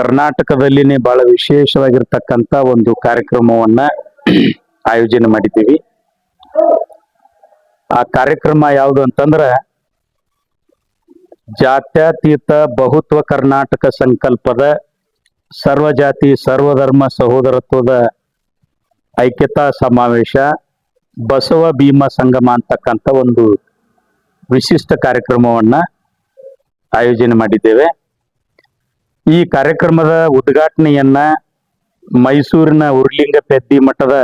ಕರ್ನಾಟಕದಲ್ಲಿನೇ ಬಹಳ ವಿಶೇಷವಾಗಿರ್ತಕ್ಕಂಥ ಒಂದು ಕಾರ್ಯಕ್ರಮವನ್ನ ಆಯೋಜನೆ ಮಾಡಿದ್ದೀವಿ. ಆ ಕಾರ್ಯಕ್ರಮ ಯಾವುದು ಅಂತಂದ್ರ ಜಾತ್ಯತೀತ ಬಹುತ್ವ ಕರ್ನಾಟಕ ಸಂಕಲ್ಪದ ಸರ್ವಜಾತಿ ಸರ್ವಧರ್ಮ ಸಹೋದರತ್ವದ ಐಕ್ಯತಾ ಸಮಾವೇಶ, ಬಸವ ಭೀಮ ಸಂಗಮ ಅಂತಕ್ಕಂಥ ಒಂದು ವಿಶಿಷ್ಟ ಕಾರ್ಯಕ್ರಮವನ್ನ ಆಯೋಜನೆ ಮಾಡಿದ್ದೇವೆ. ಈ ಕಾರ್ಯಕ್ರಮದ ಉದ್ಘಾಟನೆಯನ್ನ ಮೈಸೂರಿನ ಉರ್ಲಿಂಗ ಪೆದ್ದಿ ಮಠದ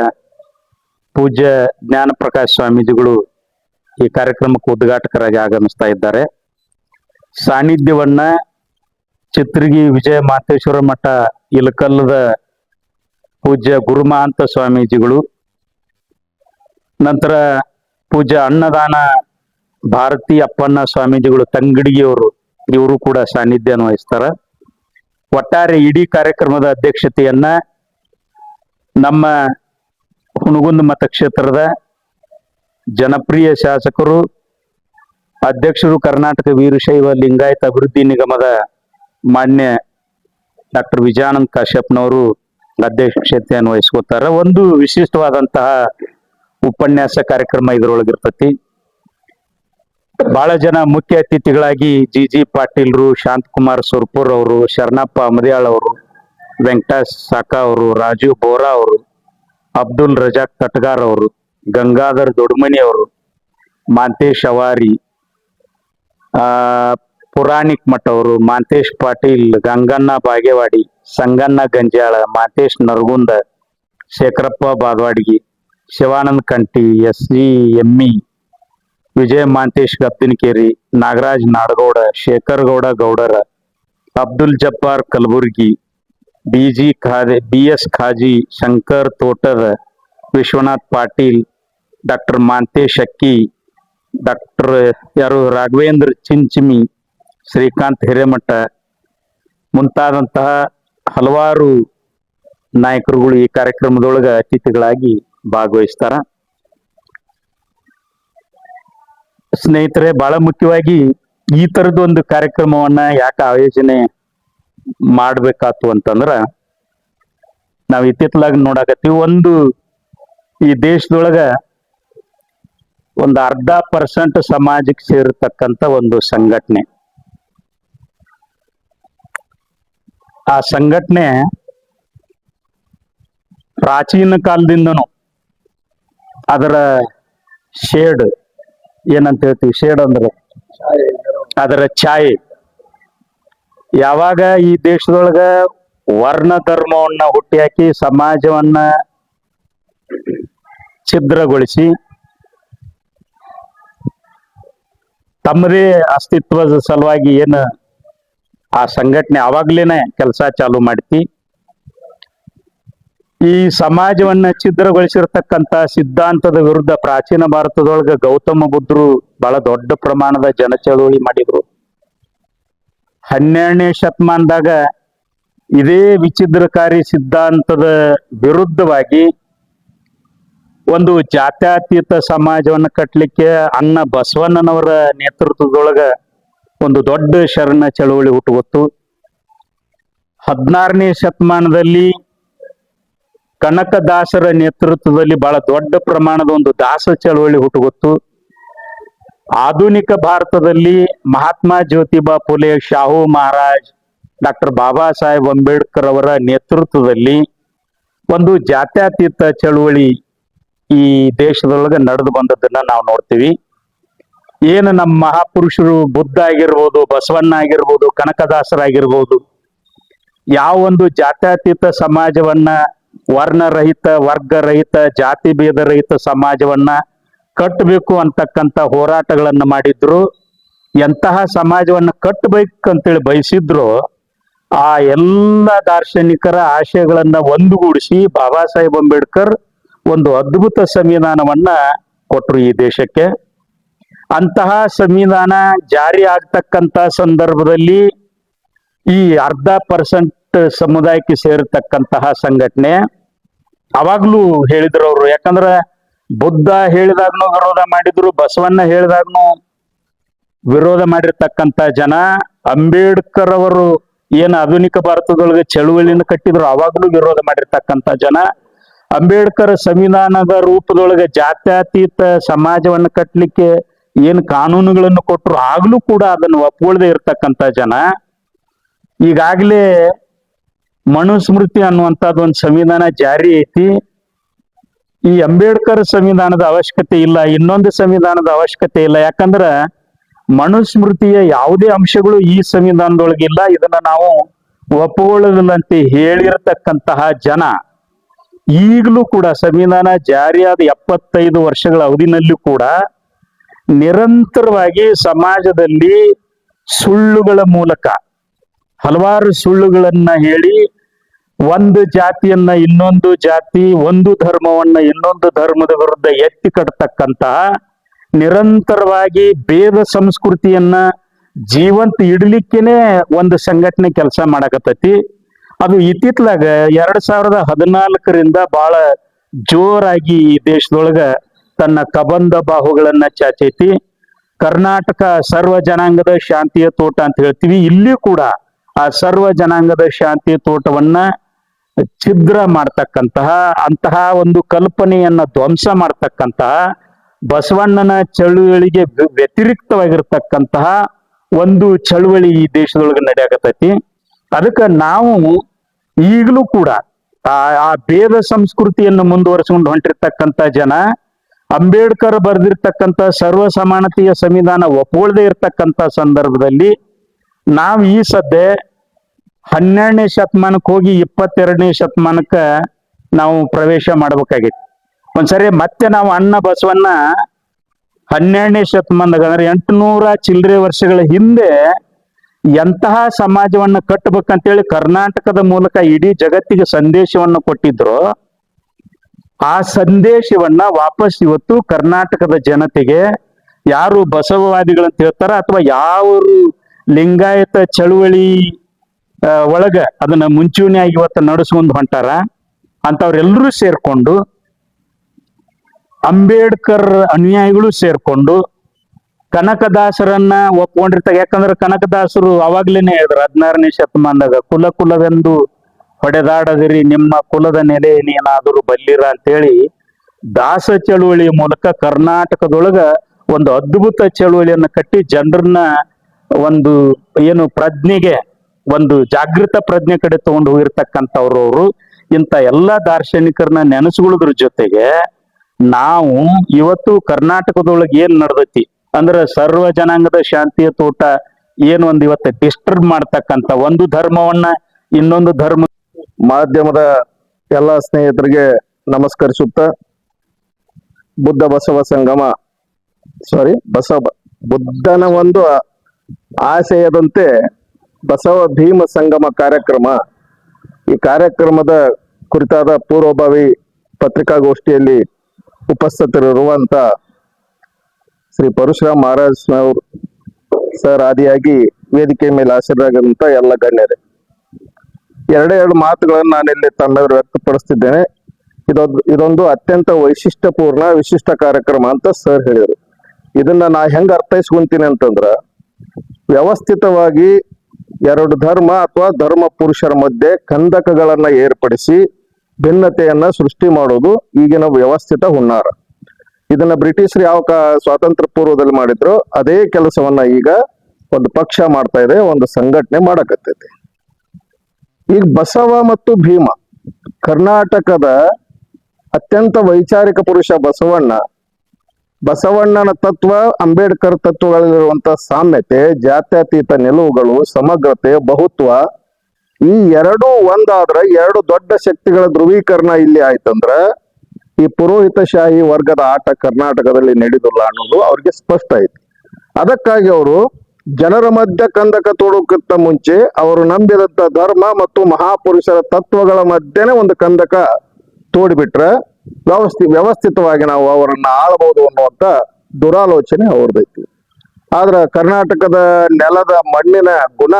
ಪೂಜ್ಯ ಜ್ಞಾನ ಪ್ರಕಾಶ್ ಸ್ವಾಮೀಜಿಗಳು ಈ ಕಾರ್ಯಕ್ರಮಕ್ಕೆ ಉದ್ಘಾಟಕರಾಗಿ ಆಗಮಿಸ್ತಾ ಇದ್ದಾರೆ. ಸಾನ್ನಿಧ್ಯವನ್ನ ಚಿತ್ರಗಿ ವಿಜಯ ಮಾತೇಶ್ವರ ಮಠ ಇಲಕಲ್ಲದ ಪೂಜ್ಯ ಗುರುಮಹಾಂತ ಸ್ವಾಮೀಜಿಗಳು, ನಂತರ ಪೂಜ್ಯ ಅನ್ನದಾನ ಭಾರತಿ ಅಪ್ಪಣ್ಣ ಸ್ವಾಮೀಜಿಗಳು ತಂಗಡಿಗೆಯವರು, ಇವರು ಕೂಡ ಸಾನ್ನಿಧ್ಯ ವಹಿಸ್ತಾರ ಒಟ್ಟಾರೆ ಇಡೀ ಕಾರ್ಯಕ್ರಮದ ಅಧ್ಯಕ್ಷತೆಯನ್ನ ನಮ್ಮ ಹುಣಗುಂದ ಮತಕ್ಷೇತ್ರದ ಜನಪ್ರಿಯ ಶಾಸಕರು, ಅಧ್ಯಕ್ಷರು ಕರ್ನಾಟಕ ವೀರಶೈವ ಲಿಂಗಾಯತ ಅಭಿವೃದ್ಧಿ ನಿಗಮದ ಮಾನ್ಯ ಡಾಕ್ಟರ್ ವಿಜಯಾನಂದ್ ಕಾಶ್ಯಪ್ನವರು ಅಧ್ಯಕ್ಷತೆಯನ್ನು ವಹಿಸ್ಕೋತಾರ ಒಂದು ವಿಶಿಷ್ಟವಾದಂತಹ ಉಪನ್ಯಾಸ ಕಾರ್ಯಕ್ರಮ ಇದರೊಳಗಿರ್ತತಿ. ಬಹಳ ಜನ ಮುಖ್ಯ ಅತಿಥಿಗಳಾಗಿ ಜಿ ಜಿ ಪಾಟೀಲ್ರು, ಶಾಂತಕುಮಾರ್ ಸುರ್ಪುರ್ ಅವರು, ಶರಣಪ್ಪ ಅಮದಿಯಾಳ್ ಅವರು, ವೆಂಕಟಾಶ್ ಸಾಕಾ ಅವರು, ರಾಜೀವ್ ಬೋರಾ ಅವರು, ಅಬ್ದುಲ್ ರಜಾಕ್ ಕಟ್ಗಾರ್ ಅವರು, ಗಂಗಾಧರ್ ದೊಡ್ಮನಿ ಅವರು, ಮಾಂತೇಶ್ ಅವಾರಿ, ಆ, ಪುರಾಣಿಕ್ ಮಠ ಅವರು, Mantesh Patil, Ganganna Bagewadi, Sanganna Ganjala Mantesh Naragund, Shekharappa Bagawadigi, Shivanand Kanti S G Emmi Vijaya Mantesh Gappinakeri Nagaraj Nadagouda Shekhar Gowda Gowdara, Abdul Jabbar Kalburgi, B G Khade B S Khaji, Shankar Thotad Vishwanath Patil, doctor Mantesh ಅಕ್ಕಿ, doctor ಯಾರು ರಾಘವೇಂದ್ರ ಚಿಂಚಿಮಿ, ಶ್ರೀಕಾಂತ್ ಹಿರೇಮಠ ಮುಂತಾದಂತಹ ಹಲವಾರು ನಾಯಕರುಗಳು ಈ ಕಾರ್ಯಕ್ರಮದೊಳಗೆ ಅತಿಥಿಗಳಾಗಿ ಭಾಗವಹಿಸ್ತಾರ. ಸ್ನೇಹಿತರೆ, ಬಹಳ ಮುಖ್ಯವಾಗಿ ಈ ತರದ ಒಂದು ಕಾರ್ಯಕ್ರಮವನ್ನ ಯಾಕೆ ಆಯೋಜನೆ ಮಾಡ್ಬೇಕಾತು ಅಂತಂದ್ರ, ನಾವ್ ಇತ್ತಿತ್ತಲಾಗ ನೋಡಾಕತ್ತೀವಿ ಒಂದು ಈ ದೇಶದೊಳಗ ಒಂದು ಅರ್ಧ ಪರ್ಸೆಂಟ್ ಸಮಾಜಕ್ಕೆ ಸೇರಿರ್ತಕ್ಕಂಥ ಒಂದು ಸಂಘಟನೆ. ಆ ಸಂಘಟನೆ ಪ್ರಾಚೀನ ಕಾಲದಿಂದನು ಅದರ ಶೇಡ್ ಏನಂತ ಹೇಳ್ತೀವಿ, ಶೇಡ್ ಅಂದ್ರೆ ಅದರ ಛಾಯೆ. ಯಾವಾಗ ಈ ದೇಶದೊಳಗ ವರ್ಣ ಧರ್ಮವನ್ನ ಹುಟ್ಟಿ ಹಾಕಿ ಸಮಾಜವನ್ನ ಛಿದ್ರಗೊಳಿಸಿ ತಮ್ಮದೇ ಅಸ್ತಿತ್ವದ ಸಲುವಾಗಿ ಏನು ಆ ಸಂಘಟನೆ ಆವಾಗ್ಲೇನೆ ಕೆಲಸ ಚಾಲು ಮಾಡ್ತಿ. ಈ ಸಮಾಜವನ್ನ ಛಿದ್ರಗೊಳಿಸಿರ್ತಕ್ಕಂತ ಸಿದ್ಧಾಂತದ ವಿರುದ್ಧ ಪ್ರಾಚೀನ ಭಾರತದೊಳಗ ಗೌತಮ ಬುದ್ಧರು ಬಹಳ ದೊಡ್ಡ ಪ್ರಮಾಣದ ಜನ ಚಳುವಳಿ ಮಾಡಿದ್ರು. ಹನ್ನೆರಡನೇ ಶತಮಾನದಾಗ ಇದೇ ವಿಚಿದ್ರಕಾರಿ ಸಿದ್ಧಾಂತದ ವಿರುದ್ಧವಾಗಿ ಒಂದು ಜಾತ್ಯತೀತ ಸಮಾಜವನ್ನ ಕಟ್ಟಲಿಕ್ಕೆ ಅನ್ನ ಬಸವಣ್ಣನವರ ನೇತೃತ್ವದೊಳಗ ಒಂದು ದೊಡ್ಡ ಶರಣ ಚಳವಳಿ ಹುಟ್ಟುಗೊತ್ತು ಹದಿನಾರನೇ ಶತಮಾನದಲ್ಲಿ ಕನಕದಾಸರ ನೇತೃತ್ವದಲ್ಲಿ ಬಹಳ ದೊಡ್ಡ ಪ್ರಮಾಣದ ಒಂದು ದಾಸ ಚಳವಳಿ ಹುಟ್ಟುಗೊತ್ತು. ಆಧುನಿಕ ಭಾರತದಲ್ಲಿ ಮಹಾತ್ಮ ಜ್ಯೋತಿಬಾ ಫುಲೆ, ಶಾಹು ಮಹಾರಾಜ್, ಡಾಕ್ಟರ್ ಬಾಬಾ ಸಾಹೇಬ್ ಅಂಬೇಡ್ಕರ್ ಅವರ ನೇತೃತ್ವದಲ್ಲಿ ಒಂದು ಜಾತ್ಯತೀತ ಚಳುವಳಿ ಈ ದೇಶದೊಳಗೆ ನಡೆದು ಬಂದದ್ದನ್ನ ನಾವು ನೋಡ್ತೀವಿ. ಏನು ನಮ್ಮ ಮಹಾಪುರುಷರು ಬುದ್ಧ ಆಗಿರ್ಬೋದು, ಬಸವಣ್ಣ ಆಗಿರ್ಬೋದು, ಕನಕದಾಸರಾಗಿರ್ಬೋದು, ಯಾವ ಒಂದು ಜಾತ್ಯತೀತ ಸಮಾಜವನ್ನ ವರ್ಣರಹಿತ, ವರ್ಗರಹಿತ, ಜಾತಿ ಭೇದ ರಹಿತ ಸಮಾಜವನ್ನ ಕಟ್ಟಬೇಕು ಅಂತಕ್ಕಂಥ ಹೋರಾಟಗಳನ್ನ ಮಾಡಿದ್ರು. ಎಂತಹ ಸಮಾಜವನ್ನ ಕಟ್ಟಬೇಕಂತೇಳಿ ಬಯಸಿದ್ರು, ಆ ಎಲ್ಲ ದಾರ್ಶನಿಕರ ಆಶಯಗಳನ್ನ ಒಂದುಗೂಡಿಸಿ ಬಾಬಾ ಸಾಹೇಬ್ ಅಂಬೇಡ್ಕರ್ ಒಂದು ಅದ್ಭುತ ಸಂವಿಧಾನವನ್ನ ಕೊಟ್ರು ಈ ದೇಶಕ್ಕೆ. ಅಂತಹ ಸಂವಿಧಾನ ಜಾರಿ ಆಗ್ತಕ್ಕಂತ ಸಂದರ್ಭದಲ್ಲಿ ಈ ಅರ್ಧ ಪರ್ಸೆಂಟ್ ಸಮುದಾಯಕ್ಕೆ ಸೇರತಕ್ಕಂತಹ ಸಂಘಟನೆ ಅವಾಗ್ಲೂ ಹೇಳಿದ್ರು ಅವರು ಯಾಕಂದ್ರ ಬುದ್ಧ ಹೇಳಿದಾಗ್ನು ವಿರೋಧ ಮಾಡಿದ್ರು, ಬಸವಣ್ಣ ಹೇಳಿದಾಗ್ನು ವಿರೋಧ ಮಾಡಿರ್ತಕ್ಕಂತ ಜನ ಅಂಬೇಡ್ಕರ್ ಅವರು ಏನ್ ಆಧುನಿಕ ಭಾರತದೊಳಗೆ ಚಳುವಳಿನ ಕಟ್ಟಿದ್ರು, ಅವಾಗ್ಲೂ ವಿರೋಧ ಮಾಡಿರ್ತಕ್ಕಂತ ಜನ ಅಂಬೇಡ್ಕರ್ ಸಂವಿಧಾನದ ರೂಪದೊಳಗೆ ಜಾತ್ಯತೀತ ಸಮಾಜವನ್ನು ಕಟ್ಟಲಿಕ್ಕೆ ಏನ್ ಕಾನೂನುಗಳನ್ನು ಕೊಟ್ಟರು ಆಗ್ಲೂ ಕೂಡ ಅದನ್ನು ಒಪ್ಕೊಳ್ದೆ ಇರ್ತಕ್ಕಂತ ಜನ. ಈಗಾಗಲೇ ಮನುಸ್ಮೃತಿ ಅನ್ನುವಂಥದ್ದು ಒಂದು ಸಂವಿಧಾನ ಜಾರಿ ಐತಿ. ಈ ಅಂಬೇಡ್ಕರ್ ಸಂವಿಧಾನದ ಅವಶ್ಯಕತೆ ಇಲ್ಲ, ಇನ್ನೊಂದು ಸಂವಿಧಾನದ ಅವಶ್ಯಕತೆ ಇಲ್ಲ. ಯಾಕಂದ್ರ ಮನುಸ್ಮೃತಿಯ ಯಾವುದೇ ಅಂಶಗಳು ಈ ಸಂವಿಧಾನದೊಳಗೆ ಇಲ್ಲ. ಇದನ್ನ ನಾವು ಒಪ್ಪಿಕೊಳ್ಳೋದಿಲ್ಲಂತ ಹೇಳಿರತಕ್ಕಂತಹ ಜನ ಈಗಲೂ ಕೂಡ ಸಂವಿಧಾನ ಜಾರಿಯಾದ ಎಪ್ಪತ್ತೈದು ವರ್ಷಗಳ ಅವಧಿನಲ್ಲೂ ಕೂಡ ನಿರಂತರವಾಗಿ ಸಮಾಜದಲ್ಲಿ ಸುಳ್ಳುಗಳ ಮೂಲಕ, ಹಲವಾರು ಸುಳ್ಳುಗಳನ್ನ ಹೇಳಿ ಒಂದು ಜಾತಿಯನ್ನ ಇನ್ನೊಂದು ಜಾತಿ, ಒಂದು ಧರ್ಮವನ್ನ ಇನ್ನೊಂದು ಧರ್ಮದ ವಿರುದ್ಧ ಎತ್ತಿ ಕಟ್ತಕ್ಕಂತಹ ನಿರಂತರವಾಗಿ ಭೇದ ಸಂಸ್ಕೃತಿಯನ್ನ ಜೀವಂತ ಇಡ್ಲಿಕ್ಕೇನೆ ಒಂದು ಸಂಘಟನೆ ಕೆಲಸ ಮಾಡಕತ್ತೈತಿ. ಅದು ಇತ್ತಿತ್ಲಾಗ ಎರಡ್ ಸಾವಿರದ ಹದಿನಾಲ್ಕರಿಂದ ಬಹಳ ಜೋರಾಗಿ ಈ ದೇಶದೊಳಗ ತನ್ನ ಕಬಂಧ ಬಾಹುಗಳನ್ನ ಚಾಚೈತಿ. ಕರ್ನಾಟಕ ಸರ್ವ ಜನಾಂಗದ ಶಾಂತಿಯ ತೋಟ ಅಂತ ಹೇಳ್ತೀವಿ. ಇಲ್ಲಿ ಕೂಡ ಆ ಸರ್ವ ಜನಾಂಗದ ಶಾಂತಿಯ ತೋಟವನ್ನ ಛಿದ್ರ ಮಾಡ್ತಕ್ಕಂತಹ, ಅಂತಹ ಒಂದು ಕಲ್ಪನೆಯನ್ನ ಧ್ವಂಸ ಮಾಡ್ತಕ್ಕಂತಹ, ಬಸವಣ್ಣನ ಚಳುವಳಿಗೆ ವ್ಯ- ವ್ಯತಿರಿಕ್ತವಾಗಿರ್ತಕ್ಕಂತಹ ಒಂದು ಚಳುವಳಿ ಈ ದೇಶದೊಳಗೆ ನಡೆಯಾಕತೈತಿ ಅದಕ್ಕೆ ನಾವು ಈಗಲೂ ಕೂಡ ಆ ಭೇದ ಸಂಸ್ಕೃತಿಯನ್ನು ಮುಂದುವರಿಸಿಕೊಂಡು ಹೊಂಟಿರ್ತಕ್ಕಂಥ ಜನ, ಅಂಬೇಡ್ಕರ್ ಬರೆದಿರ್ತಕ್ಕಂಥ ಸರ್ವ ಸಮಾನತೆಯ ಸಂವಿಧಾನ ಒಪ್ಕೊಳ್ದೇ ಇರ್ತಕ್ಕಂಥ ಸಂದರ್ಭದಲ್ಲಿ ನಾವು ಈ ಸದ್ಯ ಹನ್ನೆರಡನೇ ಶತಮಾನಕ್ಕೆ ಹೋಗಿ ಇಪ್ಪತ್ತೆರಡನೇ ಶತಮಾನಕ್ಕೆ ನಾವು ಪ್ರವೇಶ ಮಾಡ್ಬೇಕಾಗಿತ್ತು. ಒಂದ್ಸರಿ ಮತ್ತೆ ನಾವು ಅಣ್ಣ ಬಸವನ್ನ ಹನ್ನೆರಡನೇ ಶತಮಾನದಾಗ ಅಂದ್ರೆ ಎಂಟುನೂರ ಚಿಲ್ಲರೆ ವರ್ಷಗಳ ಹಿಂದೆ ಎಂತಹ ಸಮಾಜವನ್ನ ಕಟ್ಟಬೇಕಂತೇಳಿ ಕರ್ನಾಟಕದ ಮೂಲಕ ಇಡೀ ಜಗತ್ತಿಗೆ ಸಂದೇಶವನ್ನು ಕೊಟ್ಟಿದ್ರು. ಆ ಸಂದೇಶವನ್ನ ವಾಪಸ್ ಇವತ್ತು ಕರ್ನಾಟಕದ ಜನತೆಗೆ ಯಾರು ಬಸವವಾದಿಗಳಂತ ಹೇಳ್ತಾರ ಅಥವಾ ಯಾವ ಲಿಂಗಾಯತ ಚಳುವಳಿ ಒಳಗ ಅದನ್ನ ಮುಂಚೂಣಿಯಾಗಿ ಇವತ್ತು ನಡೆಸ್ಕೊಂಡು ಹೊಂಟಾರ ಅಂತವ್ರೆಲ್ಲರೂ ಸೇರ್ಕೊಂಡು ಅಂಬೇಡ್ಕರ್ ಅನುಯಾಯಿಗಳು ಸೇರ್ಕೊಂಡು ಕನಕದಾಸರನ್ನ ಒಪ್ಕೊಂಡಿರ್ತಾರೆ ಯಾಕಂದ್ರೆ ಕನಕದಾಸರು ಅವಾಗ್ಲೇನೆ ಹೇಳಿದ್ರು, ಹದಿನಾರನೇ ಶತಮಾನದಾಗ, ಕುಲ ಕುಲವೆಂದು ಹೊಡೆದಾಡದಿರಿ, ನಿಮ್ಮ ಕುಲದ ನೆಲೆ ನೀನಾದರೂ ಬಲ್ಲಿರ ಅಂತೇಳಿ ದಾಸ ಚಳುವಳಿ ಮೂಲಕ ಕರ್ನಾಟಕದೊಳಗ ಒಂದು ಅದ್ಭುತ ಚಳುವಳಿಯನ್ನು ಕಟ್ಟಿ, ಜನರನ್ನ ಒಂದು ಏನು ಪ್ರಜ್ಞೆಗೆ ಒಂದು ಜಾಗೃತ ಪ್ರಜ್ಞೆ ಕಡೆ ತಗೊಂಡು ಹೋಗಿರ್ತಕ್ಕಂಥವ್ರು ಅವರು ಇಂಥ ಎಲ್ಲ ದಾರ್ಶನಿಕರನ್ನ ನೆನೆಸ್ಕೊಳ್ಳೋದ್ರ ಜೊತೆಗೆ ನಾವು ಇವತ್ತು ಕರ್ನಾಟಕದೊಳಗೆ ಏನ್ ನಡೆದೈತಿ ಅಂದ್ರೆ ಸರ್ವ ಜನಾಂಗದ ಶಾಂತಿಯ ತೋಟ ಏನ್ ಒಂದ್ ಇವತ್ತು ಡಿಸ್ಟರ್ಬ್ ಮಾಡ್ತಕ್ಕಂಥ ಒಂದು ಧರ್ಮವನ್ನ ಇನ್ನೊಂದು ಧರ್ಮ ಮಾಧ್ಯಮದ ಎಲ್ಲ ಸ್ನೇಹಿತರಿಗೆ ನಮಸ್ಕರಿಸುತ್ತ ಬುದ್ಧ ಬಸವ ಸಂಗಮ ಸಾರಿ ಬಸವ ಬುದ್ಧನ ಒಂದು ಆಶಯದಂತೆ ಬಸವ ಭೀಮ ಸಂಗಮ ಕಾರ್ಯಕ್ರಮ. ಈ ಕಾರ್ಯಕ್ರಮದ ಕುರಿತಾದ ಪೂರ್ವಭಾವಿ ಪತ್ರಿಕಾಗೋಷ್ಠಿಯಲ್ಲಿ ಉಪಸ್ಥಿತರಿರುವಂತ ಶ್ರೀ ಪರಶುರಾಮ್ ಮಹಾರಾಜ್ ಸರ್ ಆದಿಯಾಗಿ ವೇದಿಕೆ ಮೇಲೆ ಆಶೀರ್ವಾದಂತ ಎಲ್ಲ ಗಣ್ಯರೇ. ಎರಡೇ ಎರಡು ಮಾತುಗಳನ್ನು ನಾನಿಲ್ಲಿ ತಮ್ಮೆದುರು ವ್ಯಕ್ತಪಡಿಸ್ತಿದ್ದೇನೆ. ಇದೊಂದು ಇದೊಂದು ಅತ್ಯಂತ ವೈಶಿಷ್ಟ್ಯಪೂರ್ಣ, ವಿಶಿಷ್ಟ ಕಾರ್ಯಕ್ರಮ ಅಂತ ಸರ್ ಹೇಳಿದರು. ಇದನ್ನ ನಾ ಹೆಂಗೆ ಅರ್ಥೈಸ್ಕೊಂತೀನಿ ಅಂತಂದ್ರ, ವ್ಯವಸ್ಥಿತವಾಗಿ ಎರಡು ಧರ್ಮ ಅಥವಾ ಧರ್ಮ ಪುರುಷರ ಮಧ್ಯೆ ಕಂದಕಗಳನ್ನ ಏರ್ಪಡಿಸಿ ಭಿನ್ನತೆಯನ್ನ ಸೃಷ್ಟಿ ಮಾಡೋದು ಈಗಿನ ವ್ಯವಸ್ಥಿತ ಹುನ್ನಾರ. ಇದನ್ನ ಬ್ರಿಟಿಷರು ಯಾವ ಸ್ವಾತಂತ್ರ್ಯ ಪೂರ್ವದಲ್ಲಿ ಮಾಡಿದ್ರು, ಅದೇ ಕೆಲಸವನ್ನ ಈಗ ಒಂದು ಪಕ್ಷ ಮಾಡ್ತಾ ಇದೆ, ಒಂದು ಸಂಘಟನೆ ಮಾಡಕತ್ತೈತಿ. ಈಗ ಬಸವ ಮತ್ತು ಭೀಮ ಕರ್ನಾಟಕದ ಅತ್ಯಂತ ವೈಚಾರಿಕ ಪುರುಷ ಬಸವಣ್ಣ ಬಸವಣ್ಣನ ತತ್ವ, ಅಂಬೇಡ್ಕರ್ ತತ್ವಗಳಲ್ಲಿರುವಂತಹ ಸಾಮ್ಯತೆ, ಜಾತ್ಯತೀತ ನಿಲುವುಗಳು, ಸಮಗ್ರತೆ, ಬಹುತ್ವ, ಈ ಎರಡು ಒಂದಾದ್ರೆ ಎರಡು ದೊಡ್ಡ ಶಕ್ತಿಗಳ ಧ್ರುವೀಕರಣ ಇಲ್ಲಿ ಆಯ್ತಂದ್ರ ಈ ಪುರೋಹಿತಶಾಹಿ ವರ್ಗದ ಆಟ ಕರ್ನಾಟಕದಲ್ಲಿ ನಡೆದಿಲ್ಲ ಅನ್ನೋದು ಅವ್ರಿಗೆ ಸ್ಪಷ್ಟ ಆಯ್ತು ಅದಕ್ಕಾಗಿ ಅವರು ಜನರ ಮಧ್ಯ ಕಂದಕ ತೋಡೋಕ್ಕಿಂತ ಮುಂಚೆ ಅವರು ನಂಬಿದಂತ ಧರ್ಮ ಮತ್ತು ಮಹಾಪುರುಷರ ತತ್ವಗಳ ಮಧ್ಯೆನೆ ಒಂದು ಕಂದಕ ತೋಡಿಬಿಟ್ರೆ ವ್ಯವಸ್ಥಿ, ವ್ಯವಸ್ಥಿತವಾಗಿ ನಾವು ಅವರನ್ನ ಆಳಬಹುದು ಅನ್ನುವಂತ ದುರಾಲೋಚನೆ ಅವ್ರದೈತಿ. ಆದ್ರ ಕರ್ನಾಟಕದ ನೆಲದ ಮಣ್ಣಿನ ಗುಣ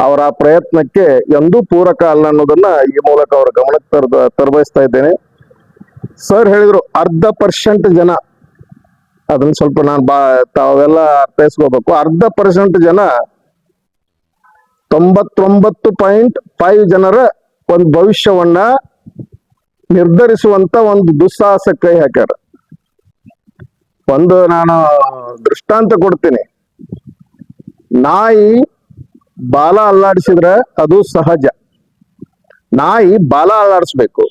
ಅವರ ಪ್ರಯತ್ನಕ್ಕೆ ಎಂದೂ ಪೂರಕ ಅಲ್ಲ ಅನ್ನೋದನ್ನ ಈ ಮೂಲಕ ಅವರ ಗಮನಕ್ಕೆ ತರದ, ತರಬಯಸ್ತಾ ಇದ್ದೇನೆ. ಸರ್ ಹೇಳಿದ್ರು ಅರ್ಧ ಪರ್ಸೆಂಟ್ ಜನ. ಅದನ್ನ ಸ್ವಲ್ಪ ನಾನು ಬಾ, ತಾವೆಲ್ಲ ಅರ್ಥೈಸ್ಕೋಬೇಕು. ಅರ್ಧ ಪರ್ಸೆಂಟ್ ಜನ ತೊಂಬತ್ತೊಂಬತ್ತು ಪಾಯಿಂಟ್ ಫೈವ್ ಜನರ ಒಂದು ಭವಿಷ್ಯವನ್ನ ನಿರ್ಧರಿಸುವಂತ ಒಂದು ದುಸ್ಸಾಹಸ ಕೈ ಹಾಕ್ಯಾರ. ಒಂದು ನಾನು ದೃಷ್ಟಾಂತ ಕೊಡ್ತೀನಿ. ನಾಯಿ ಬಾಲ ಅಲ್ಲಾಡಿಸಿದ್ರೆ ಅದು ಸಹಜ. ನಾಯಿ ಬಾಲ ಅಲ್ಲಾಡಿಸ್ಬೇಕು.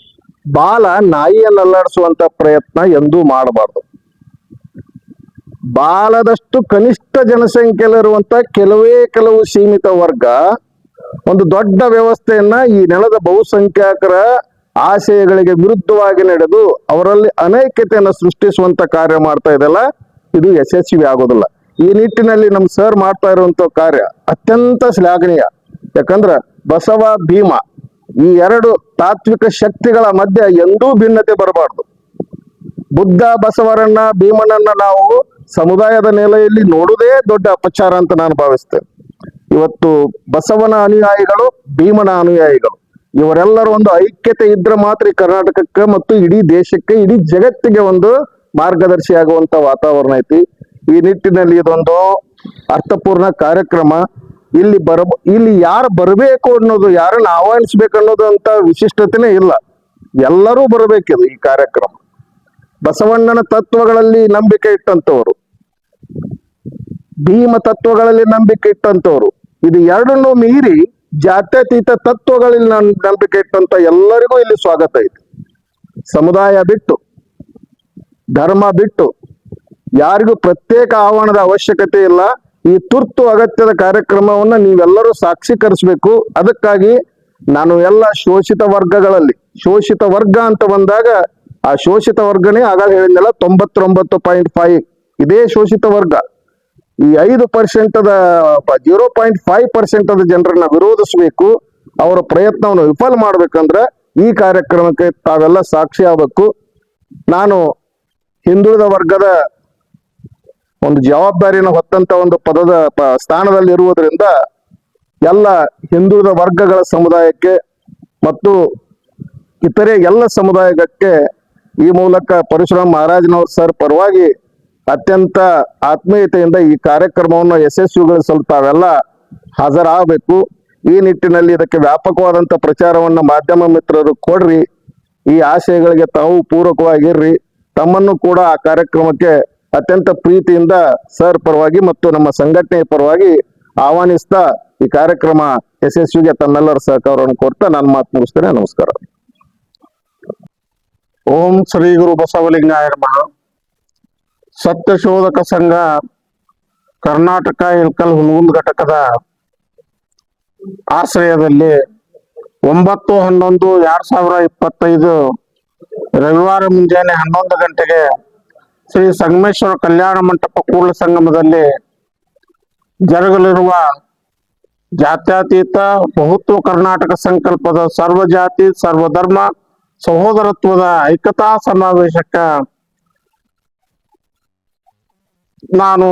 ಬಾಲ ನಾಯಿಯನ್ನು ಅಲ್ಲಾಡಿಸುವಂತ ಪ್ರಯತ್ನ ಎಂದೂ ಮಾಡಬಾರ್ದು. ಬಾಲದಷ್ಟು ಕನಿಷ್ಠ ಜನಸಂಖ್ಯೆಯಲ್ಲಿರುವಂತ ಕೆಲವೇ ಕೆಲವು ಸೀಮಿತ ವರ್ಗ ಒಂದು ದೊಡ್ಡ ವ್ಯವಸ್ಥೆಯನ್ನ ಈ ನೆಲದ ಬಹುಸಂಖ್ಯಾತರ ಆಶಯಗಳಿಗೆ ವಿರುದ್ಧವಾಗಿ ನಡೆದು ಅವರಲ್ಲಿ ಅನೈಕ್ಯತೆಯನ್ನು ಸೃಷ್ಟಿಸುವಂತ ಕಾರ್ಯ ಮಾಡ್ತಾ ಇದೆಲ್ಲ, ಇದು ಯಶಸ್ವಿ ಆಗೋದಿಲ್ಲ. ಈ ನಿಟ್ಟಿನಲ್ಲಿ ನಮ್ಮ ಸರ್ ಮಾಡ್ತಾ ಇರುವಂತ ಕಾರ್ಯ ಅತ್ಯಂತ ಶ್ಲಾಘನೀಯ. ಯಾಕಂದ್ರ ಬಸವ, ಭೀಮ ಈ ಎರಡು ತಾತ್ವಿಕ ಶಕ್ತಿಗಳ ಮಧ್ಯೆ ಎಂದೂ ಭಿನ್ನತೆ ಬರಬಾರ್ದು. ಬುದ್ಧ, ಬಸವರನ್ನ, ಭೀಮನನ್ನ ನಾವು ಸಮುದಾಯದ ನೆಲೆಯಲ್ಲಿ ನೋಡುವುದೇ ದೊಡ್ಡ ಅಪಚಾರ ಅಂತ ನಾನು ಭಾವಿಸ್ತೇನೆ. ಇವತ್ತು ಬಸವನ ಅನುಯಾಯಿಗಳು, ಭೀಮನ ಅನುಯಾಯಿಗಳು. ಇವರೆಲ್ಲರ ಒಂದು ಐಕ್ಯತೆ ಇದ್ರೆ ಮಾತ್ರ ಕರ್ನಾಟಕಕ್ಕೆ ಮತ್ತು ಇಡೀ ದೇಶಕ್ಕೆ, ಇಡೀ ಜಗತ್ತಿಗೆ ಒಂದು ಮಾರ್ಗದರ್ಶಿ ಆಗುವಂತ ವಾತಾವರಣ ಐತಿ. ಈ ನಿಟ್ಟಿನಲ್ಲಿ ಇದೊಂದು ಅರ್ಥಪೂರ್ಣ ಕಾರ್ಯಕ್ರಮ. ಇಲ್ಲಿ ಬರ, ಇಲ್ಲಿ ಯಾರು ಬರಬೇಕು ಅನ್ನೋದು, ಯಾರನ್ನ ಆಹ್ವಾನಿಸ್ಬೇಕು ಅನ್ನೋದು ಅಂತ ವಿಶಿಷ್ಟತೆನೇ ಇಲ್ಲ. ಎಲ್ಲರೂ ಬರಬೇಕಿದು ಈ ಕಾರ್ಯಕ್ರಮ. ಬಸವಣ್ಣನ ತತ್ವಗಳಲ್ಲಿ ನಂಬಿಕೆ ಇಟ್ಟಂತವರು. ಭೀಮ ತತ್ವಗಳಲ್ಲಿ ನಂಬಿಕೆ ಇಟ್ಟಂತವರು. ಇದು ಎರಡನ್ನೂ ಮೀರಿ ಜಾತ್ಯತೀತ ತತ್ವಗಳಲ್ಲಿ ನಾನು ನಂಬಿಕೆ ಇಟ್ಟಂತ ಎಲ್ಲರಿಗೂ ಇಲ್ಲಿ ಸ್ವಾಗತ ಇದೆ. ಸಮುದಾಯ ಬಿಟ್ಟು, ಧರ್ಮ ಬಿಟ್ಟು, ಯಾರಿಗೂ ಪ್ರತ್ಯೇಕ ಆಹ್ವಾನದ ಅವಶ್ಯಕತೆ ಇಲ್ಲ. ಈ ತುರ್ತು ಅಗತ್ಯದ ಕಾರ್ಯಕ್ರಮವನ್ನ ನೀವೆಲ್ಲರೂ ಸಾಕ್ಷೀಕರಿಸಬೇಕು. ಅದಕ್ಕಾಗಿ ನಾನು ಎಲ್ಲ ಶೋಷಿತ ವರ್ಗಗಳಲ್ಲಿ, ಶೋಷಿತ ವರ್ಗ ಅಂತ ಬಂದಾಗ ಆ ಶೋಷಿತ ವರ್ಗನೇ ಆಗಾಗ ಹೇಳಿದ್ನಲ್ಲ ತೊಂಬತ್ತೊಂಬತ್ತು ಪಾಯಿಂಟ್ ಫೈವ್ ಇದೇ ಶೋಷಿತ ವರ್ಗ. ಈ ಐದು percent zero point five percent ಅದ ಜನರನ್ನ ವಿರೋಧಿಸಬೇಕು, ಅವರ ಪ್ರಯತ್ನವನ್ನು ವಿಫಲ ಮಾಡ್ಬೇಕಂದ್ರೆ ಈ ಕಾರ್ಯಕ್ರಮಕ್ಕೆ ತಾವೆಲ್ಲ ಸಾಕ್ಷಿ ಆಗ್ಬೇಕು. ನಾನು ಹಿಂದುಳಿದ ವರ್ಗದ ಒಂದು ಜವಾಬ್ದಾರಿಯನ್ನು ಹೊತ್ತಂತ ಒಂದು ಪದದ ಸ್ಥಾನದಲ್ಲಿ ಇರುವುದರಿಂದ ಎಲ್ಲ ಹಿಂದುಳಿದ ವರ್ಗಗಳ ಸಮುದಾಯಕ್ಕೆ ಮತ್ತು ಇತರೆ ಎಲ್ಲ ಸಮುದಾಯಕ್ಕೆ ಈ ಮೂಲಕ ಪರಶುರಾಮ್ ಮಹಾರಾಜನವ್ರ ಸರ್ ಪರವಾಗಿ ಅತ್ಯಂತ ಆತ್ಮೀಯತೆಯಿಂದ ಈ ಕಾರ್ಯಕ್ರಮವನ್ನು ಯಶಸ್ವಿಗೊಳಿಸಲು ತಾವೆಲ್ಲ ಹಾಜರಾಗಬೇಕು. ಈ ನಿಟ್ಟಿನಲ್ಲಿ ಇದಕ್ಕೆ ವ್ಯಾಪಕವಾದಂತ ಪ್ರಚಾರವನ್ನು ಮಾಧ್ಯಮ ಮಿತ್ರರು ಕೊಡ್ರಿ. ಈ ಆಶಯಗಳಿಗೆ ತಾವು ಪೂರಕವಾಗಿರ್ರಿ. ತಮ್ಮನ್ನು ಕೂಡ ಆ ಕಾರ್ಯಕ್ರಮಕ್ಕೆ ಅತ್ಯಂತ ಪ್ರೀತಿಯಿಂದ ಸರ್ ಪರವಾಗಿ ಮತ್ತು ನಮ್ಮ ಸಂಘಟನೆಯ ಪರವಾಗಿ ಆಹ್ವಾನಿಸ್ತಾ ಈ ಕಾರ್ಯಕ್ರಮ ಯಶಸ್ವಿಗೆ ತಮ್ಮೆಲ್ಲರ ಸಹಕಾರವನ್ನು ಕೊಡ್ತಾ ನಾನು ಮಾತು ಮುಗಿಸ್ತೇನೆ. ನಮಸ್ಕಾರ. ಓಂ ಶ್ರೀ ಗುರು ಬಸವಲಿಂಗ ನಮಃ. ಸತ್ಯ ಶೋಧಕ ಸಂಘ ಕರ್ನಾಟಕ ಇಳಕಲ್ ಹುನಗುಂದ್ ಘಟಕದ ಆಶ್ರಯದಲ್ಲಿ ಒಂಬತ್ತು ಹನ್ನೊಂದು ಎರಡ್ ಸಾವಿರ ಇಪ್ಪತ್ತೈದು ರವಿವಾರ ಮುಂಜಾನೆ ಹನ್ನೊಂದು ಗಂಟೆಗೆ ಶ್ರೀ ಸಂಗಮೇಶ್ವರ ಕಲ್ಯಾಣ ಮಂಟಪ ಕೂಡಲ ಸಂಗಮದಲ್ಲಿ ಜರುಗಲಿರುವ ಜಾತ್ಯತೀತ ಬಹುತ್ವ ಕರ್ನಾಟಕ ಸಂಕಲ್ಪದ ಸರ್ವ ಜಾತಿ ಸರ್ವ ಧರ್ಮ ಸಹೋದರತ್ವದ ಐಕ್ಯತಾ ಸಮಾವೇಶಕ್ಕ ನಾನು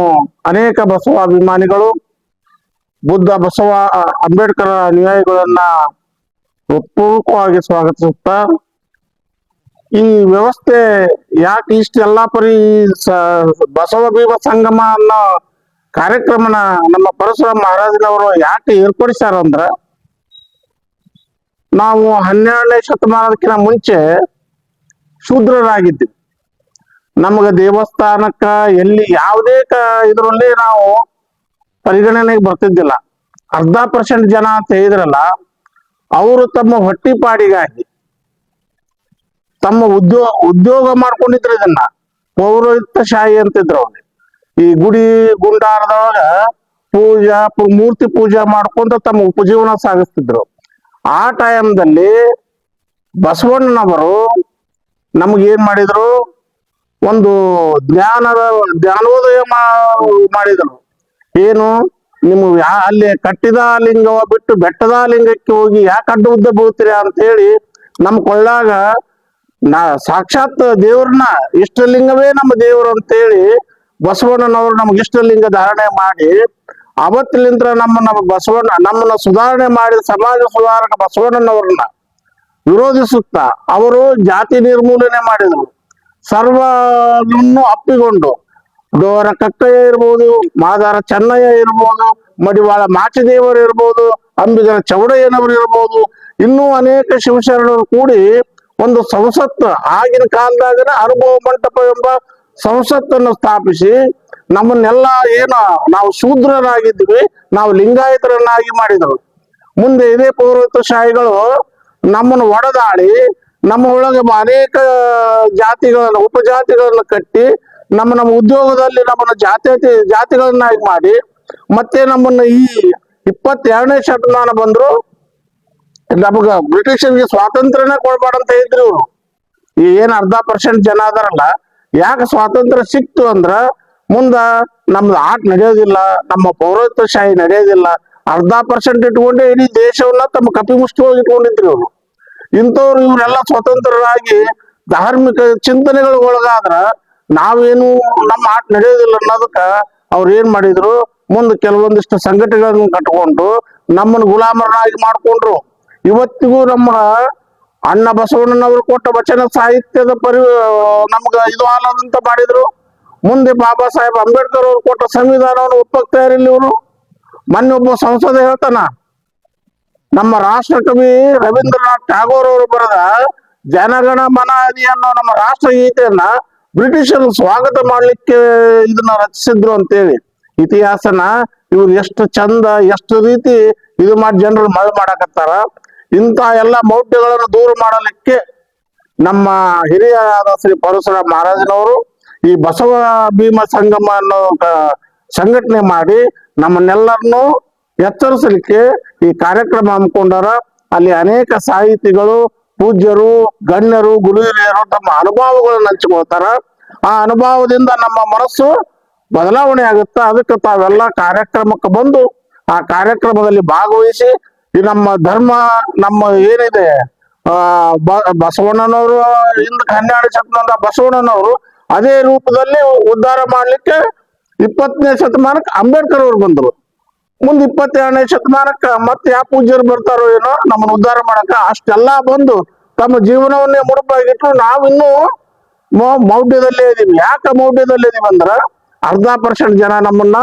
ಅನೇಕ ಬಸವ ಅಭಿಮಾನಿಗಳು, ಬುದ್ಧ ಬಸವ ಅಂಬೇಡ್ಕರ್ ಅನುಯಾಯಿಗಳನ್ನ ಹೃತ್ಪೂರ್ವಕವಾಗಿ ಸ್ವಾಗತಿಸುತ್ತಾ, ಈ ವ್ಯವಸ್ಥೆ ಯಾಕೆ ಇಷ್ಟೆಲ್ಲಾ ಪರಿ ಬಸವ ಭೀಮ ಸಂಗಮ ಅನ್ನೋ ಕಾರ್ಯಕ್ರಮನ ನಮ್ಮ ಪರಶುರ ಮಹಾರಾಜನವರು ಯಾಕೆ ಏರ್ಪಡಿಸ್ಯಾರ ಅಂದ್ರ, ನಾವು ಹನ್ನೆರಡನೇ ಶತಮಾನದಕ್ಕಿಂತ ಮುಂಚೆ ಶೂದ್ರರಾಗಿದ್ವಿ. ನಮಗೆ ದೇವಸ್ಥಾನಕ್ಕ ಎಲ್ಲಿ ಯಾವುದೇ ಇದರಲ್ಲಿ ನಾವು ಪರಿಗಣನೆಗೆ ಬರ್ತಿದ್ದಿಲ್ಲ. ಅರ್ಧ ಪರ್ಸೆಂಟ್ ಜನ ಅಂತ ಹೇಳಿದ್ರಲ್ಲ, ಅವರು ತಮ್ಮ ಹೊಟ್ಟಿಪಾಡಿಗಾಗಿ ತಮ್ಮ ಉದ್ಯೋಗ ಉದ್ಯೋಗ ಮಾಡ್ಕೊಂಡಿದ್ರು ಇದನ್ನ. ಪೌರೋಹಿತ ಶಾಹಿ ಅಂತಿದ್ರು ಅವ್ರಿಗೆ ಈ ಗುಡಿ ಗುಂಡಾರದೊಳಗ ಪೂಜಾ ಮೂರ್ತಿ ಪೂಜೆ ಮಾಡ್ಕೊಂತ ತಮ್ಮ ಉಪಜೀವನ ಸಾಗಿಸ್ತಿದ್ರು. ಆ ಟೈಮ್ದಲ್ಲಿ ಬಸವಣ್ಣನವರು ನಮ್ಗೆ ಏನ್ ಮಾಡಿದ್ರು? ಒಂದು ಜ್ಞಾನದ ಜ್ಞಾನೋದಯ ಮಾಡಿದರು ಏನು? ನಿಮ್ಮ ಅಲ್ಲಿ ಕಟ್ಟಿದ ಲಿಂಗವ ಬಿಟ್ಟು ಬೆಟ್ಟದ ಲಿಂಗಕ್ಕೆ ಹೋಗಿ ಯಾಕೆ ಅಡ್ಡ ಉದ್ದ ಬೀಳ್ತೀರಿ ಅಂತ ಹೇಳಿ ನಮ್ ಕೊಳ್ಳಾಗ ನಾ, ಸಾಕ್ಷಾತ್ ದೇವ್ರನ್ನ ಇಷ್ಟಲಿಂಗವೇ ನಮ್ಮ ದೇವರು ಅಂತೇಳಿ ಬಸವಣ್ಣನವರು ನಮ್ಗೆ ಇಷ್ಟಲಿಂಗ ಧಾರಣೆ ಮಾಡಿ ಅವತ್ತಿಲಿಂದ ನಮ್ಮ ನಮ್ಮ ಬಸವಣ್ಣ, ನಮ್ಮನ್ನ ಸುಧಾರಣೆ ಮಾಡಿ ಸಮಾಜ ಸುಧಾರಕ ಬಸವಣ್ಣನವ್ರನ್ನ ವಿರೋಧಿಸುತ್ತಾ, ಅವರು ಜಾತಿ ನಿರ್ಮೂಲನೆ ಮಾಡಿದರು. ಸರ್ವವನ್ನು ಅಪ್ಪಿಕೊಂಡು ಡೋರ ಕಕ್ಕಯ್ಯ ಇರ್ಬೋದು, ಮಾದಾರ ಚೆನ್ನಯ್ಯ ಇರ್ಬೋದು, ಮಡಿವಾಳ ಮಾಚಿದೇವರು ಇರ್ಬೋದು, ಅಂಬಿಗರ ಚೌಡಯ್ಯನವರು ಇರ್ಬೋದು, ಇನ್ನೂ ಅನೇಕ ಶಿವಶರಣರು ಕೂಡಿ ಒಂದು ಸಂಸತ್ತು ಆಗಿನ ಕಾಲದಾಗನ ಅನುಭವ ಮಂಟಪ ಎಂಬ ಸಂಸತ್ತನ್ನು ಸ್ಥಾಪಿಸಿ, ನಮ್ಮನ್ನೆಲ್ಲ ಏನು ನಾವು ಶೂದ್ರರಾಗಿದ್ವಿ, ನಾವು ಲಿಂಗಾಯತರನ್ನಾಗಿ ಮಾಡಿದರು ಮುಂದೆ ಇದೇ ಪೌರತ್ವ ಶಾಹಿಗಳು ನಮ್ಮನ್ನು ಒಡೆದಾಡಿ ನಮ್ಮ ಒಳಗೆ ಅನೇಕ ಜಾತಿಗಳನ್ನು, ಉಪಜಾತಿಗಳನ್ನ ಕಟ್ಟಿ ನಮ್ಮ ನಮ್ಮ ಉದ್ಯೋಗದಲ್ಲಿ ನಮ್ಮನ್ನ ಜಾತಿ ಜಾತಿಗಳನ್ನಾಗಿ ಮಾಡಿ, ಮತ್ತೆ ನಮ್ಮನ್ನ ಈ ಇಪ್ಪತ್ತೆರಡನೇ ಶತಮಾನ ಬಂದ್ರು ನಮಗ ಬ್ರಿಟಿಷರಿಗೆ ಸ್ವಾತಂತ್ರ್ಯನೇ ಕೊಡ್ಬಾರ್ದಂತ ಇದ್ರು ಈ ಏನ್ ಅರ್ಧ ಪರ್ಸೆಂಟ್ ಜನ ಅದಾರಲ್ಲ, ಯಾಕೆ ಸ್ವಾತಂತ್ರ್ಯ ಸಿಕ್ತು ಅಂದ್ರ ಮುಂದ ನಮ್ದು ಆಟ ನಡೆಯೋದಿಲ್ಲ, ನಮ್ಮ ಪೌರತ್ವ ಶಾಹಿ ನಡೆಯೋದಿಲ್ಲ, ಅರ್ಧ ಪರ್ಸೆಂಟ್ ಇಟ್ಕೊಂಡೆ ಇಡೀ ದೇಶವನ್ನ ತಮ್ಮ ಕಪಿ ಹೋಗಿ ಇಟ್ಕೊಂಡಿದ್ರು ಇಂಥವ್ರು ಇವರೆಲ್ಲ ಸ್ವತಂತ್ರರಾಗಿ ಧಾರ್ಮಿಕ ಚಿಂತನೆಗಳು ಒಳಗಾದ್ರ ನಾವೇನು ನಮ್ಮ ಆಟ ನಡೆಯೋದಿಲ್ಲ ಅನ್ನೋದಕ್ಕ ಅವ್ರು ಏನ್ ಮಾಡಿದ್ರು? ಮುಂದೆ ಕೆಲವೊಂದಿಷ್ಟು ಸಂಘಟನೆಗಳನ್ನು ಕಟ್ಕೊಂಡು ನಮ್ಮನ್ನು ಗುಲಾಮರನ್ನಾಗಿ ಮಾಡ್ಕೊಂಡ್ರು. ಇವತ್ತಿಗೂ ನಮ್ಮ ಅಣ್ಣ ಬಸವಣ್ಣನವರು ಕೊಟ್ಟ ವಚನ ಸಾಹಿತ್ಯದ ಪರಿ ನಮ್ಗ ಇದು ಆಲದಂತ ಮಾಡಿದ್ರು. ಮುಂದೆ ಬಾಬಾ ಸಾಹೇಬ್ ಅಂಬೇಡ್ಕರ್ ಅವರು ಕೊಟ್ಟ ಸಂವಿಧಾನವನ್ನು ಒಪ್ಪಕ್ತಾ ಇರಲಿಲ್ಲ ಇವರು. ಮೊನ್ನೆ ಒಬ್ಬ ಸಂಸದ ಹೇಳ್ತಾನ ನಮ್ಮ ರಾಷ್ಟ್ರ ಕವಿ ರವೀಂದ್ರನಾಥ್ ಟ್ಯಾಗೋರ್ ಅವರು ಬರೆದ ಜನಗಣ ಮನ ಅನ್ನೋ ನಮ್ಮ ರಾಷ್ಟ್ರಗೀತೆಯನ್ನ ಬ್ರಿಟಿಷರು ಸ್ವಾಗತ ಮಾಡ್ಲಿಕ್ಕೆ ಇದನ್ನ ರಚಿಸಿದ್ರು ಅಂತೇಳಿ. ಇತಿಹಾಸನ ಇವ್ರು ಎಷ್ಟು ಚಂದ, ಎಷ್ಟು ರೀತಿ ಇದು ಮಾಡಿ ಜನರು ಮಳೆ ಮಾಡಾಕತ್ತಾರ. ಇಂಥ ಎಲ್ಲ ಮೌಢ್ಯಗಳನ್ನು ದೂರ ಮಾಡಲಿಕ್ಕೆ ನಮ್ಮ ಹಿರಿಯ ಶ್ರೀ ಪರಶುರ ಮಹಾರಾಜನವರು ಈ ಬಸವ ಭೀಮ ಸಂಗಮ ಅನ್ನೋ ಸಂಘಟನೆ ಮಾಡಿ ನಮ್ಮನ್ನೆಲ್ಲರನ್ನು ಎಚ್ಚರಿಸಲಿಕ್ಕೆ ಈ ಕಾರ್ಯಕ್ರಮ ಹಮ್ಮಿಕೊಂಡಾರ ಅಲ್ಲಿ ಅನೇಕ ಸಾಹಿತಿಗಳು, ಪೂಜ್ಯರು, ಗಣ್ಯರು, ಗುರುಹಿರಿಯರು ತಮ್ಮ ಅನುಭವಗಳನ್ನು ಹಂಚಿಕೊಳ್ತಾರ. ಆ ಅನುಭವದಿಂದ ನಮ್ಮ ಮನಸ್ಸು ಬದಲಾವಣೆ ಆಗುತ್ತೆ, ಅದಕ್ಕೆ ತಾವೆಲ್ಲ ಕಾರ್ಯಕ್ರಮಕ್ಕೆ ಬಂದು ಆ ಕಾರ್ಯಕ್ರಮದಲ್ಲಿ ಭಾಗವಹಿಸಿ, ಈ ನಮ್ಮ ಧರ್ಮ ನಮ್ಮ ಏನಿದೆ, ಆ ಬಸವಣ್ಣನವರು ಹಿಂದಕ್ಕೆ ಹನ್ನೆರಡು ಶತಮಾನದ ಬಸವಣ್ಣನವರು ಅದೇ ರೂಪದಲ್ಲಿ ಉದ್ಧಾರ ಮಾಡ್ಲಿಕ್ಕೆ ಇಪ್ಪತ್ತನೇ ಶತಮಾನಕ್ಕೆ ಅಂಬೇಡ್ಕರ್ ಅವರು ಬಂದರು. ಮುಂದೆ ಇಪ್ಪತ್ತೆರಡನೇ ಶತಮಾನಕ್ಕ ಮತ್ತೆ ಯಾವ ಪೂಜ್ಯರು ಬರ್ತಾರೋ ಏನೋ ನಮ್ಮನ್ನ ಉದ್ಧಾರ ಮಾಡಕ ಅಷ್ಟೆಲ್ಲ ಬಂದು ತಮ್ಮ ಜೀವನವನ್ನೇ ಮುಡುಪಾಗಿಟ್ಟು ನಾವಿನ್ನೂ ಮೌಢ್ಯದಲ್ಲೇ ಇದೀವಿ. ಯಾಕೆ ಮೌಢ್ಯದಲ್ಲೇ ಇದೀವಿ ಅಂದ್ರ ಅರ್ಧ ಪರ್ಸೆಂಟ್ ಜನ ನಮ್ಮನ್ನ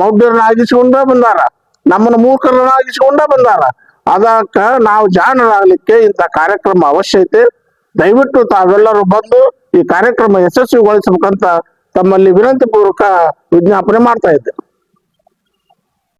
ಮೌಢ್ಯರನ್ನಾಗಿಸಿಕೊಂಡ ಬಂದಾರ. ನಮ್ಮನ್ನ ಮೂರ್ಖರನ್ನಾಗಿಸಿಕೊಂಡ ಬಂದಾರ. ಅದಕ್ಕ ನಾವು ಜಾಣರಾಗ್ಲಿಕ್ಕೆ ಇಂಥ ಕಾರ್ಯಕ್ರಮ ಅವಶ್ಯ ಐತೆ. ದಯವಿಟ್ಟು ತಾವೆಲ್ಲರೂ ಬಂದು ಈ ಕಾರ್ಯಕ್ರಮ ಯಶಸ್ವಿಗೊಳಿಸಬೇಕಂತ ತಮ್ಮಲ್ಲಿ ವಿನಂತಿ ಪೂರ್ವಕ ವಿಜ್ಞಾಪನೆ ಮಾಡ್ತಾ ಇದ್ದೆ.